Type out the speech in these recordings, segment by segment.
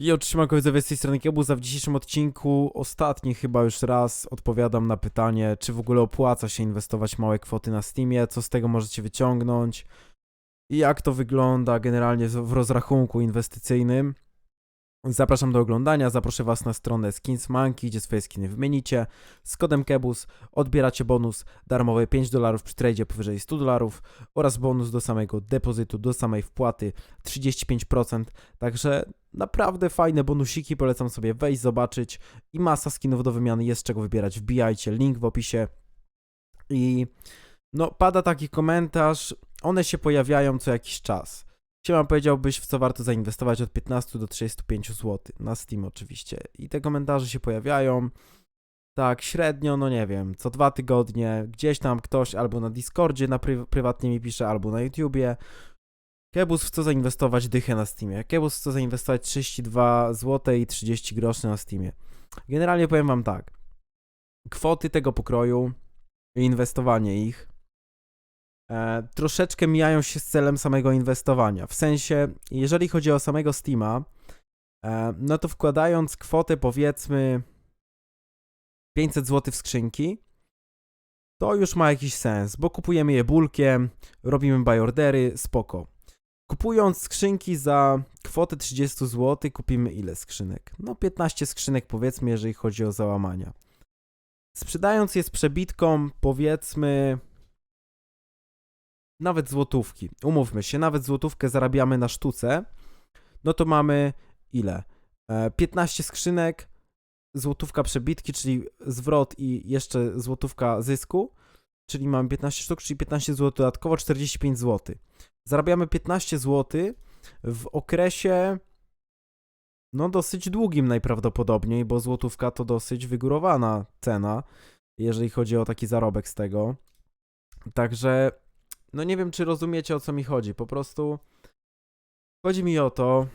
I otrzymam widzowie z tej strony Kiebuza. W dzisiejszym odcinku, ostatni chyba już raz, odpowiadam na pytanie, czy w ogóle opłaca się inwestować małe kwoty na Steamie, co z tego możecie wyciągnąć i jak to wygląda generalnie w rozrachunku inwestycyjnym. Zapraszam do oglądania, zaproszę Was na stronę Skins Monkey, gdzie swoje skiny wymienicie. Z kodem Kebus odbieracie bonus darmowy 5 dolarów przy tradzie powyżej 100 dolarów oraz bonus do samego depozytu, do samej wpłaty 35%. Także naprawdę fajne bonusiki, polecam sobie wejść, zobaczyć i masa skinów do wymiany, jest czego wybierać, wbijajcie, link w opisie i no pada taki komentarz, one się pojawiają co jakiś czas. Siema, powiedziałbyś w co warto zainwestować od 15 do 35 zł, na Steam oczywiście i te komentarze się pojawiają tak średnio, no nie wiem, co dwa tygodnie, gdzieś tam ktoś albo na Discordzie na pry prywatnie mi pisze, albo na YouTubie, Kebus w co zainwestować dychę na Steamie. Kebus w co zainwestować 32 zł i 30 groszy na Steamie. Generalnie powiem wam tak. Kwoty tego pokroju i inwestowanie ich e, troszeczkę mijają się z celem samego inwestowania. W sensie, jeżeli chodzi o samego Steama, e, no to wkładając kwotę powiedzmy 500 zł w skrzynki, to już ma jakiś sens, bo kupujemy je bulkiem, robimy buy ordery, spoko. Kupując skrzynki za kwotę 30 zł, kupimy ile skrzynek? No 15 skrzynek powiedzmy, jeżeli chodzi o załamania. Sprzedając je z przebitką, powiedzmy nawet złotówki. Umówmy się, nawet złotówkę zarabiamy na sztuce, no to mamy ile? E, 15 skrzynek, złotówka przebitki, czyli zwrot i jeszcze złotówka zysku, czyli mamy 15 sztuk, czyli 15 zł dodatkowo, 45 zł. Zarabiamy 15 zł w okresie no dosyć długim najprawdopodobniej, bo złotówka to dosyć wygórowana cena, jeżeli chodzi o taki zarobek z tego. Także no nie wiem, czy rozumiecie o co mi chodzi. Po prostu chodzi mi o to,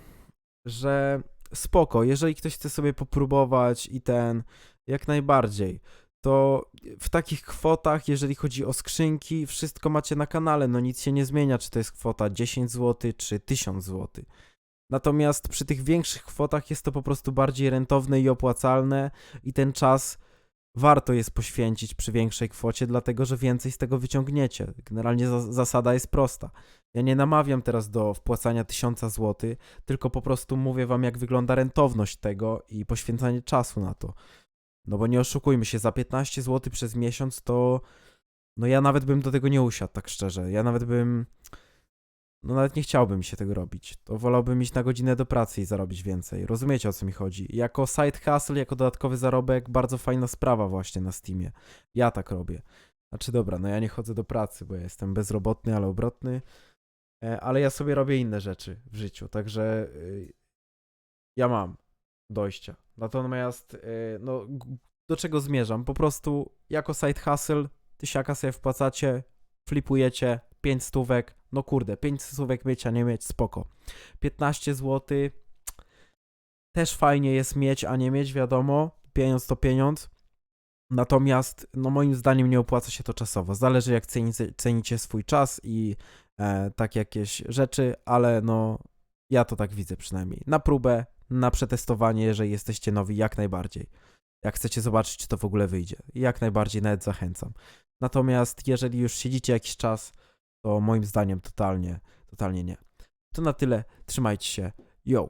że spoko, jeżeli ktoś chce sobie popróbować i ten, jak najbardziej, to w takich kwotach, jeżeli chodzi o skrzynki, wszystko macie na kanale, no nic się nie zmienia, czy to jest kwota 10 zł, czy 1000 zł. Natomiast przy tych większych kwotach jest to po prostu bardziej rentowne i opłacalne i ten czas warto jest poświęcić przy większej kwocie, dlatego że więcej z tego wyciągniecie. Generalnie za zasada jest prosta. Ja nie namawiam teraz do wpłacania 1000 zł, tylko po prostu mówię wam, jak wygląda rentowność tego i poświęcanie czasu na to. No bo nie oszukujmy się, za 15 zł przez miesiąc to. No ja nawet bym do tego nie usiadł, tak szczerze. Ja nawet bym. No nawet nie chciałbym się tego robić. To wolałbym iść na godzinę do pracy i zarobić więcej. Rozumiecie o co mi chodzi? Jako side hustle, jako dodatkowy zarobek, bardzo fajna sprawa właśnie na Steamie. Ja tak robię. Znaczy dobra, no ja nie chodzę do pracy, bo ja jestem bezrobotny, ale obrotny. E, Ale ja sobie robię inne rzeczy w życiu, także y, ja mam dojścia. Natomiast, y, no, do czego zmierzam? Po prostu jako side hustle, tysiaka sobie wpłacacie, flipujecie, 5 stówek, no kurde, 5 stówek mieć, a nie mieć, spoko. 15 zł, też fajnie jest mieć, a nie mieć, wiadomo, pieniądz to pieniądz. Natomiast, no moim zdaniem nie opłaca się to czasowo. Zależy jak cenicie, cenicie swój czas i e, tak jakieś rzeczy, ale no ja to tak widzę przynajmniej. Na próbę, na przetestowanie, jeżeli jesteście nowi, jak najbardziej. Jak chcecie zobaczyć, czy to w ogóle wyjdzie. Jak najbardziej nawet zachęcam. Natomiast jeżeli już siedzicie jakiś czas, to moim zdaniem totalnie, totalnie nie. To na tyle. Trzymajcie się. Yo!